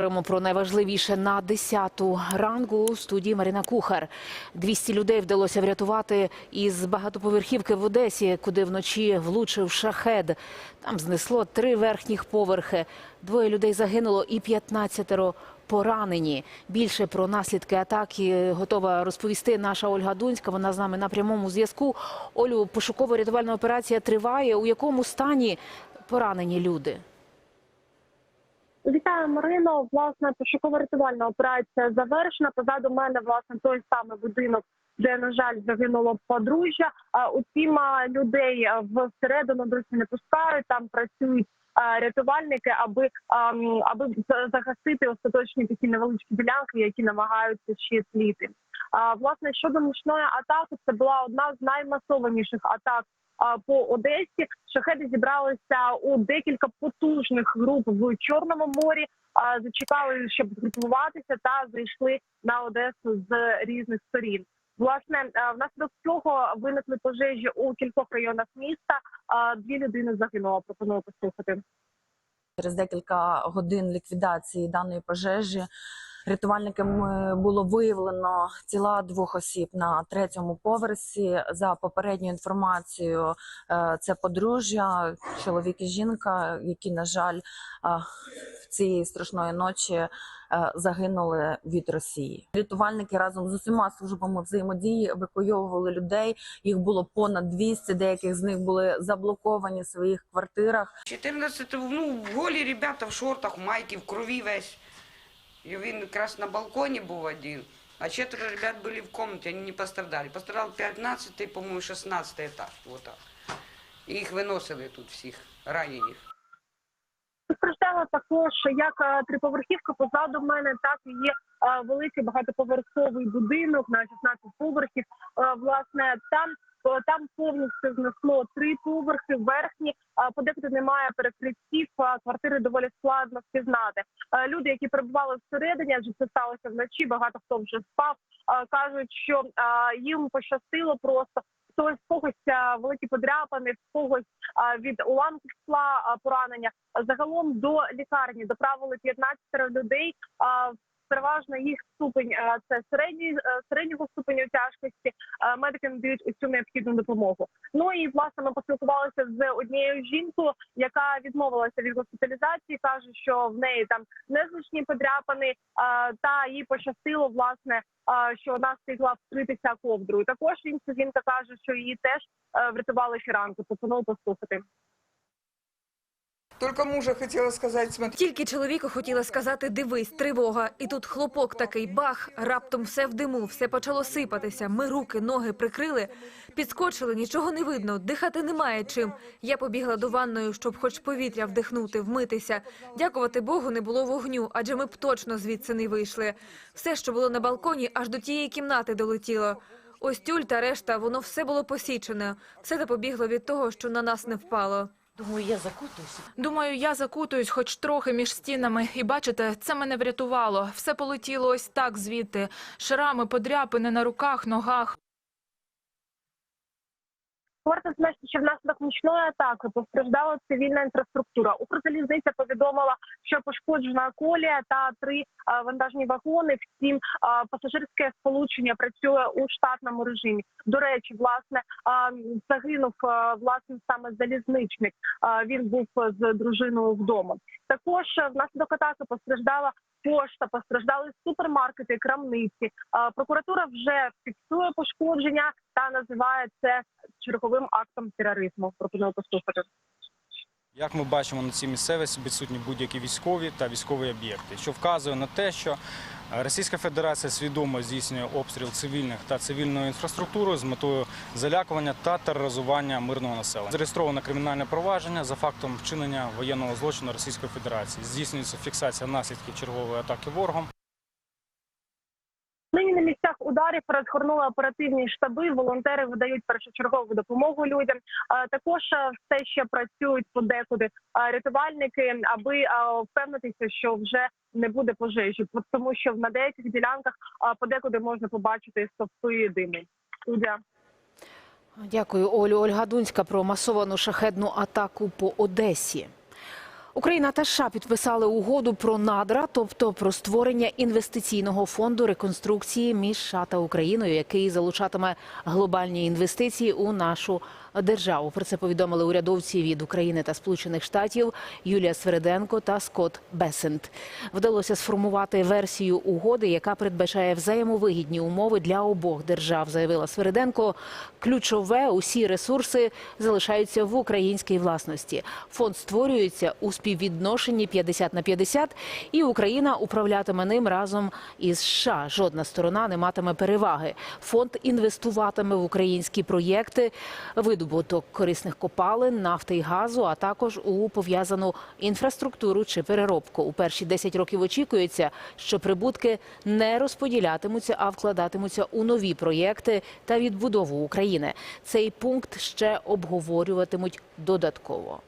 Говоримо про найважливіше на 10-ту ранку у студії Марина Кухар. 200 людей вдалося врятувати із багатоповерхівки в Одесі, куди вночі влучив шахед. Там знесло три верхніх поверхи. Двоє людей загинуло і 15 поранені. Більше про наслідки атаки готова розповісти наша Ольга Дунська. Вона з нами на прямому зв'язку. Олю, пошуково-рятувальна операція триває. У якому стані поранені люди? Вітаю, Марино. Власне, пошуково-рятувальна операція завершена. Позаду мене власне той самий будинок, де на жаль загинуло подружжя. Утім, людей всередину досі не пускають. Там працюють рятувальники, аби аби за- загасити остаточні такі невеличкі ділянки, які намагаються ще тліти. Власне щодо нічної атаки, це була одна з наймасованіших атак по Одесі. Шахеди зібралися у декілька потужних груп в Чорному морі. Зачекали, щоб згрупуватися та зайшли на Одесу з різних сторін. Власне, внаслідок цього виникли пожежі у кількох районах міста. Дві людини загинуло. Пропоную послухати. Через декілька годин ліквідації даної пожежі рятувальниками було виявлено тіла двох осіб на третьому поверсі. За попередньою інформацією, е, це подружжя, чоловік і жінка, які, на жаль, е, в цієї страшної ночі е, загинули від Росії. Рятувальники разом з усіма службами взаємодії евакуйовували людей. Їх було понад 200, деяких з них були заблоковані в своїх квартирах. 14 ну, голі ребята в шортах, в майці, в крові весь. І він якраз на балконі був один. А четверо ребят були в комнаті, вони не пострадали. Пострадав 15 по-моєму, 16 етаж. Вот так. І їх виносили тут всіх, ранених. Постраждала також як е, триповерхівка позаду мене, так і є е, великий багатоповерховий будинок на 16 поверхів. Е, Власне, там там повністю знесло три поверхи, верхні, подекуди немає перекриттів. Квартири доволі складно впізнати. Люди, які перебували всередині, адже це сталося вночі. Багато хто вже спав. Кажуть, що їм пощастило просто. Хтось когось великі подряпини, в когось від уламків скла поранення. Загалом до лікарні доправили 15 людей. Переважно їх ступень а, це середній е, середнього ступеню тяжкості. Медики надають усю необхідну допомогу. Ну і власне ми поспілкувалися з однією жінкою, яка відмовилася від госпіталізації. каже, що в неї там незначні подряпини, та їй пощастило власне, що вона встигла вкритися ковдрою. Також інша жінка каже, що її теж е, врятували фіранку. Пропоную послухати. Только мужа хотела сказать, смотри, Тільки чоловіку хотіла сказати «дивись, тривога». І тут хлопок такий бах, раптом все в диму, все почало сипатися. Ми руки, ноги прикрили, підскочили, нічого не видно, дихати немає чим. Я побігла до ванної, щоб хоч повітря вдихнути, вмитися. Дякувати Богу, не було вогню, адже ми б точно звідси не вийшли. Все, що було на балконі, аж до тієї кімнати долетіло. Ось тюль та решта, воно все було посічене. Все те побігло від того, що на нас не впало. Думаю, я закутуюся. Думаю, я закутуюсь хоч трохи між стінами. І бачите, це мене врятувало. Все полетіло ось так звідти. Шрами, подряпини на руках, ногах. Варто зазначити, що внаслідок нічної атаки постраждала цивільна інфраструктура. Укрзалізниця повідомила, що пошкоджена колія та три вантажні вагони. Втім, пасажирське сполучення працює у штатному режимі. До речі, власне загинув а, власне саме залізничник. Він був з дружиною вдома. Також внаслідок атаки постраждала пошта, постраждали супермаркети, крамниці. Прокуратура вже фіксує пошкодження та називає це черговим актом тероризму. Пропоную послухати. Як ми бачимо на цій місцевості відсутні будь-які військові та військові об'єкти, що вказує на те, що Російська Федерація свідомо здійснює обстріл цивільних та цивільної інфраструктури з метою залякування та тероризування мирного населення. Зареєстровано кримінальне провадження за фактом вчинення воєнного злочину Російської Федерації. Здійснюється фіксація наслідків чергової атаки ворогом. Нині на місцях ударів розгорнули оперативні штаби. Волонтери видають першочергову допомогу людям. Також все ще працюють подекуди рятувальники, аби впевнитися, що вже не буде пожежі, тому що на деяких ділянках подекуди можна побачити стовпи диму. Студія. Дякую, Олю. Ольга Дунська про масовану шахедну атаку по Одесі. Україна та США підписали угоду про надра, тобто про створення інвестиційного фонду реконструкції між США та Україною, який залучатиме глобальні інвестиції у нашу державу. Про це повідомили урядовці від України та Сполучених Штатів Юлія Свереденко та Скотт Бесент. Вдалося сформувати версію угоди, яка передбачає взаємовигідні умови для обох держав, заявила Свереденко. Ключове усі ресурси залишаються в українській власності. Фонд створюється у співвідношенні 50 на 50, і Україна управлятиме ним разом із США. Жодна сторона не матиме переваги. Фонд інвестуватиме в українські проєкти, видобуток корисних копалин, нафти і газу, а також у пов'язану інфраструктуру чи переробку. У перші 10 років очікується, що прибутки не розподілятимуться, а вкладатимуться у нові проєкти та відбудову України. Цей пункт ще обговорюватимуть додатково.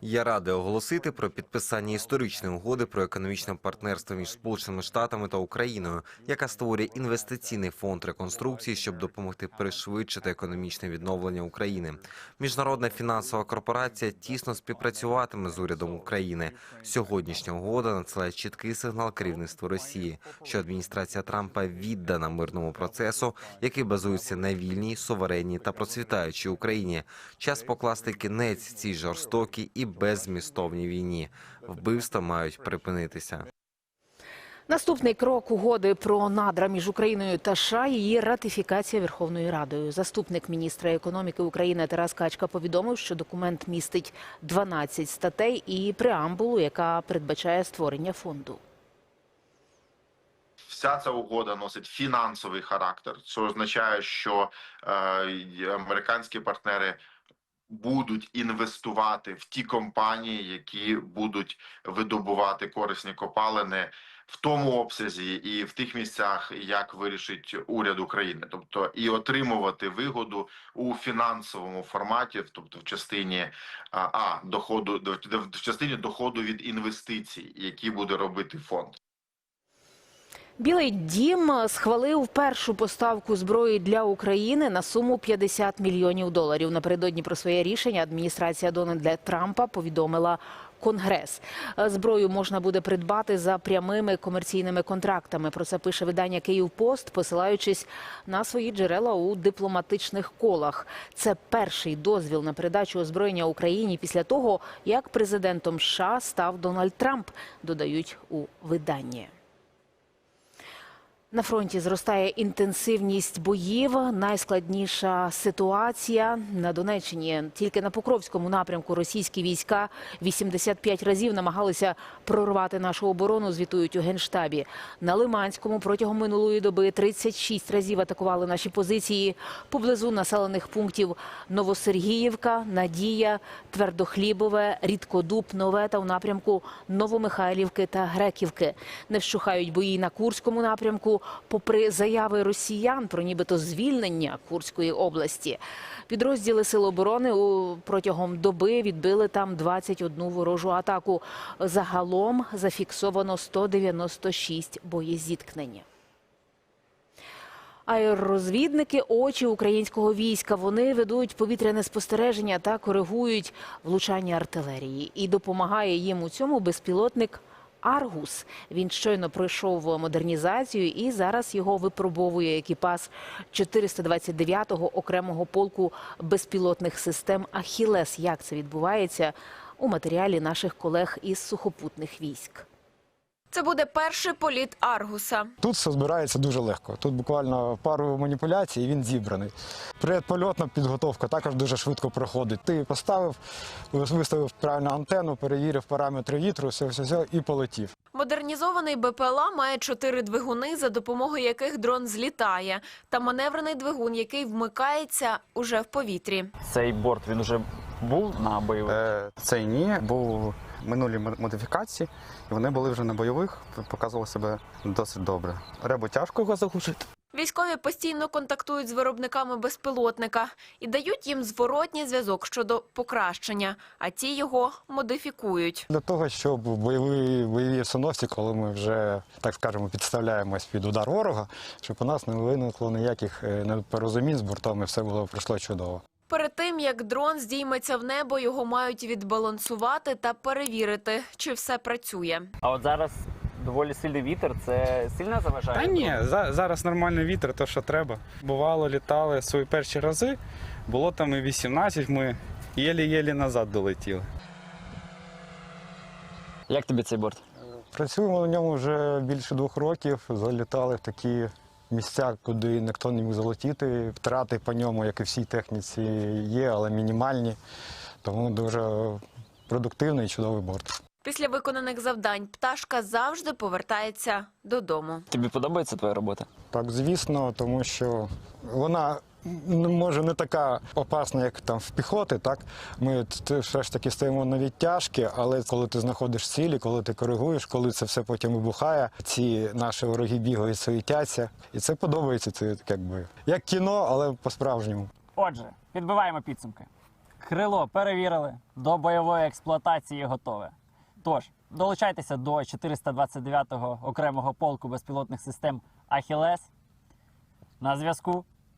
Я радий оголосити про підписання історичної угоди про економічне партнерство між Сполученими Штатами та Україною, яка створює інвестиційний фонд реконструкції, щоб допомогти пришвидшити економічне відновлення України. Міжнародна фінансова корпорація тісно співпрацюватиме з урядом України. Сьогоднішня угода надсилає чіткий сигнал керівництву Росії, що адміністрація Трампа віддана мирному процесу, який базується на вільній, суверенній та процвітаючій Україні. Час покласти кінець цій жорстокій і беззмістовній війні. Вбивства мають припинитися. Наступний крок угоди про надра між Україною та США – її ратифікація Верховною Радою. Заступник міністра економіки України Тарас Качка повідомив, що документ містить 12 статей і преамбулу, яка передбачає створення фонду. Вся ця угода носить фінансовий характер. Це означає, що е, американські партнери будуть інвестувати в ті компанії, які будуть видобувати корисні копалини в тому обсязі і в тих місцях, як вирішить уряд України, тобто і отримувати вигоду у фінансовому форматі, тобто в частині а, доходу до- в частині доходу від інвестицій, які буде робити фонд. Білий дім схвалив першу поставку зброї для України на суму 50 мільйонів доларів. Напередодні про своє рішення адміністрація Дональда Трампа повідомила Конгрес. Зброю можна буде придбати за прямими комерційними контрактами. Про це пише видання Київпост, посилаючись на свої джерела у дипломатичних колах. Це перший дозвіл на передачу озброєння Україні після того, як президентом США став Дональд Трамп. Додають у виданні. На фронті зростає інтенсивність боїв. Найскладніша ситуація на Донеччині. Тільки на Покровському напрямку російські війська 85 разів намагалися прорвати нашу оборону. Звітують у генштабі. На Лиманському протягом минулої доби 36 разів атакували наші позиції поблизу населених пунктів Новосергіївка, Надія, Твердохлібове, Рідкодуб, Нове та в напрямку Новомихайлівки та Греківки. Не вщухають бої на Курському напрямку, попри заяви росіян про нібито звільнення Курської області. Підрозділи Сил оборони протягом доби відбили там 21 ворожу атаку. Загалом зафіксовано 196 боєзіткнень. Аеророзвідники очі українського війська. Вони ведуть повітряне спостереження та коригують влучання артилерії. І допомагає їм у цьому безпілотник Аргус. Він щойно пройшов модернізацію і зараз його випробовує екіпаж 429-го окремого полку безпілотних систем Ахілес. Як це відбувається у матеріалі наших колег із сухопутних військ? Це буде перший політ Аргуса. Тут все збирається дуже легко. Тут буквально пару маніпуляцій, і він зібраний. Предпольотна підготовка також дуже швидко проходить. Ти поставив, виставив правильну антенну, перевірив параметри вітру, все, все, все і полетів. Модернізований БПЛА має чотири двигуни, за допомогою яких дрон злітає, та маневрений двигун, який вмикається уже в повітрі. Цей борт він вже був на бойових. Е, Цей ні, був минулі модифікації, і вони були вже на бойових, показували себе досить добре. Ребо тяжко його заглушити. Військові постійно контактують з виробниками безпілотника і дають їм зворотній зв'язок щодо покращення, а ті його модифікують. Для того, щоб в бойовій бойовій обстановці, коли ми вже так скажемо, підставляємось під удар ворога, щоб у нас не виникло ніяких е, непорозумінь з бортом, все було пройшло чудово. Перед тим як дрон здійметься в небо, його мають відбалансувати та перевірити, чи все працює. А от зараз доволі сильний вітер. Це сильно заважає? Та ні, за- зараз нормальний вітер, то що треба. Бувало, літали свої перші рази, було там і 18, ми єлі-єлі назад долетіли. Як тобі цей борт? Працюємо на ньому вже більше двох років. Залітали в такі місця, куди ніхто не міг залетіти. Втрати по ньому, як і всій техніці, є, але мінімальні. Тому дуже продуктивний і чудовий борт. Після виконаних завдань пташка завжди повертається додому. Тобі подобається твоя робота? Так, звісно, тому що вона може не така опасна, як там в піхоти. Так ми все ж таки стоїмо на відтяжки, але коли ти знаходиш цілі, коли ти коригуєш, коли це все потім вибухає, ці наші вороги бігають, суетяться, і це подобається. Це якби як кіно, але по-справжньому. Отже, підбиваємо підсумки. Крило перевірили, до бойової експлуатації готове. Тож, долучайтеся до 429-го окремого полку безпілотних систем Ахілес. На зв'язку